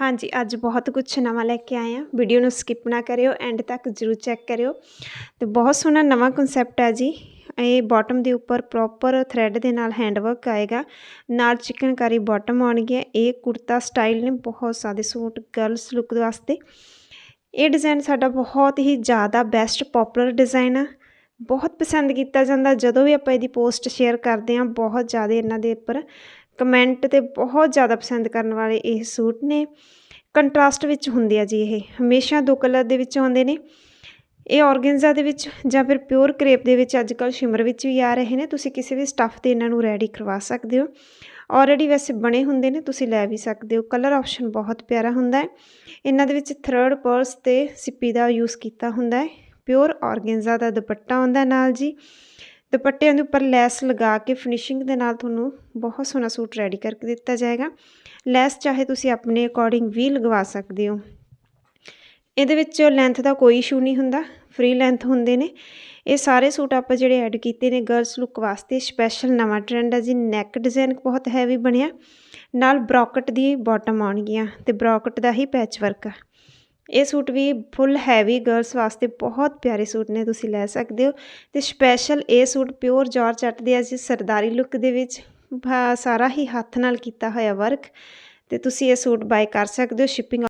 ਹਾਂਜੀ, ਅੱਜ ਬਹੁਤ ਕੁਝ ਨਵਾਂ ਲੈ ਕੇ ਆਏ ਆ ਵੀਡੀਓ ਨੂੰ ਸਕਿਪ ਨਾ ਕਰਿਓ ਐਂਡ ਤੱਕ ਜ਼ਰੂਰ ਚੈੱਕ ਕਰਿਓ। ਤੇ ਬਹੁਤ ਸੋਹਣਾ ਨਵਾਂ ਕਨਸੈਪਟ ਹੈ ਜੀ। ਇਹ ਬਾਟਮ ਦੇ ਉੱਪਰ ਪ੍ਰੋਪਰ ਥਰੈਡ ਦੇ ਨਾਲ ਹੈਂਡਵਰਕ ਆਏਗਾ। ਨਾਲ ਚਿਕਨਕਾਰੀ ਬਾਟਮ ਆਉਣਗੇ ਇਹ ਕੁੜਤਾ ਸਟਾਈਲ ਨੇ, ਬਹੁਤ ਸਾਰੇ ਸੂਟ ਗਰਲਸ ਲੁੱਕ ਵਾਸਤੇ। ਇਹ ਡਿਜ਼ਾਈਨ ਸਾਡਾ ਬਹੁਤ ਹੀ ਜ਼ਿਆਦਾ ਬੈਸਟ ਪਪੂਲਰ ਡਿਜ਼ਾਈਨ ਆ। ਬਹੁਤ ਪਸੰਦ ਕੀਤਾ ਜਾਂਦਾ। ਜਦੋਂ ਵੀ ਆਪਾਂ ਇਹਦੀ ਪੋਸਟ ਸ਼ੇਅਰ ਕਰਦੇ ਹਾਂ, ਬਹੁਤ ਜ਼ਿਆਦਾ ਇਹਨਾਂ ਦੇ ਉੱਪਰ ਕਮੈਂਟ ਤੇ ਬਹੁਤ ਜ਼ਿਆਦਾ ਪਸੰਦ ਕਰਨ ਵਾਲੇ ਇਹ ਸੂਟ ਨੇ। ਕੰਟਰਾਸਟ ਵਿੱਚ ਹੁੰਦੇ ਆ ਜੀ ਇਹ। ਹਮੇਸ਼ਾ ਦੋ ਕਲਰ ਦੇ ਵਿੱਚ ਆਉਂਦੇ ਨੇ। ਇਹ ਔਰਗੈਂਜ਼ਾ ਦੇ ਵਿੱਚ ਜਾਂ ਫਿਰ ਪਿਓਰ ਕਰੇਪ ਦੇ ਵਿੱਚ ਅੱਜ ਕੱਲ ਸ਼ਿਮਰ ਵਿੱਚ ਵੀ ਆ ਰਹੇ ਨੇ। ਤੁਸੀਂ ਕਿਸੇ ਵੀ ਸਟੱਫ ਤੇ ਇਹਨਾਂ ਨੂੰ ਰੈਡੀ ਕਰਵਾ ਸਕਦੇ ਹੋ। ਆਲਰੇਡੀ ਵੈਸੇ ਬਣੇ ਹੁੰਦੇ ਨੇ, ਤੁਸੀਂ ਲੈ ਵੀ ਸਕਦੇ ਹੋ। ਕਲਰ ਆਪਸ਼ਨ ਬਹੁਤ ਪਿਆਰਾ ਹੁੰਦਾ ਹੈ। ਇਹਨਾਂ ਦੇ ਵਿੱਚ ਥਰਡ ਪਰਸ ਤੇ ਸਿੱਪੀ ਦਾ ਯੂਜ਼ ਕੀਤਾ ਹੁੰਦਾ ਹੈ। ਪਿਓਰ ਔਰਗੈਂਜ਼ਾ ਦਾ ਦੁਪੱਟਾ ਆਉਂਦਾ ਨਾਲ ਜੀ। ਦੁਪੱਟਿਆਂ ਦੇ ਉੱਪਰ ਲੈਸ ਲਗਾ ਕੇ ਫਿਨਿਸ਼ਿੰਗ ਦੇ ਨਾਲ ਤੁਹਾਨੂੰ ਬਹੁਤ ਸੋਹਣਾ ਸੂਟ ਰੈਡੀ ਕਰਕੇ ਦਿੱਤਾ ਜਾਏਗਾ। ਲੈਸ ਚਾਹੇ ਤੁਸੀਂ ਆਪਣੇ ਅਕੋਰਡਿੰਗ ਵੀ ਲਗਵਾ ਸਕਦੇ ਹੋ। ਇਹਦੇ ਵਿੱਚ ਲੈਂਥ ਦਾ ਕੋਈ ਇਸ਼ੂ ਨਹੀਂ ਹੁੰਦਾ ਫ੍ਰੀ ਲੈਂਥ ਹੁੰਦੇ ਨੇ। ਇਹ ਸਾਰੇ ਸੂਟ ਆਪਾਂ ਜਿਹੜੇ ਐਡ ਕੀਤੇ ਨੇ ਗਰਲਸ ਲੁੱਕ ਵਾਸਤੇ ਸਪੈਸ਼ਲ ਨਵਾਂ ਟ੍ਰੈਂਡ ਹੈ ਜੀ ਨੈਕ ਡਿਜ਼ਾਈਨ ਬਹੁਤ ਹੈਵੀ ਬਣਿਆ। ਨਾਲ ਬ੍ਰੋਕਟ ਦੀ ਬਾਟਮ ਆਉਣਗੀਆਂ ਤੇ ਬ੍ਰੋਕਟ ਦਾ ਹੀ ਪੈਚ ਵਰਕ ਆ। ਇਹ ਸੂਟ ਵੀ ਫੁੱਲ ਹੈਵੀ ਗਰਲਸ ਵਾਸਤੇ ਬਹੁਤ ਪਿਆਰੇ ਸੂਟ ਨੇ, ਤੁਸੀਂ ਲੈ ਸਕਦੇ ਹੋ। ਤੇ ਸਪੈਸ਼ਲ ਇਹ ਸੂਟ ਪਿਓਰ ਜਾਰਜਟ ਦੇ ਆ ਜੀ ਸਰਦਾਰੀ ਲੁੱਕ ਦੇ ਵਿੱਚ ਸਾਰਾ ਹੀ ਹੱਥ ਨਾਲ ਕੀਤਾ ਹੋਇਆ ਵਰਕ ਤੇ ਤੁਸੀਂ ਇਹ ਸੂਟ ਬਾਏ ਕਰ ਸਕਦੇ ਹੋ ਸ਼ਿਪਿੰਗ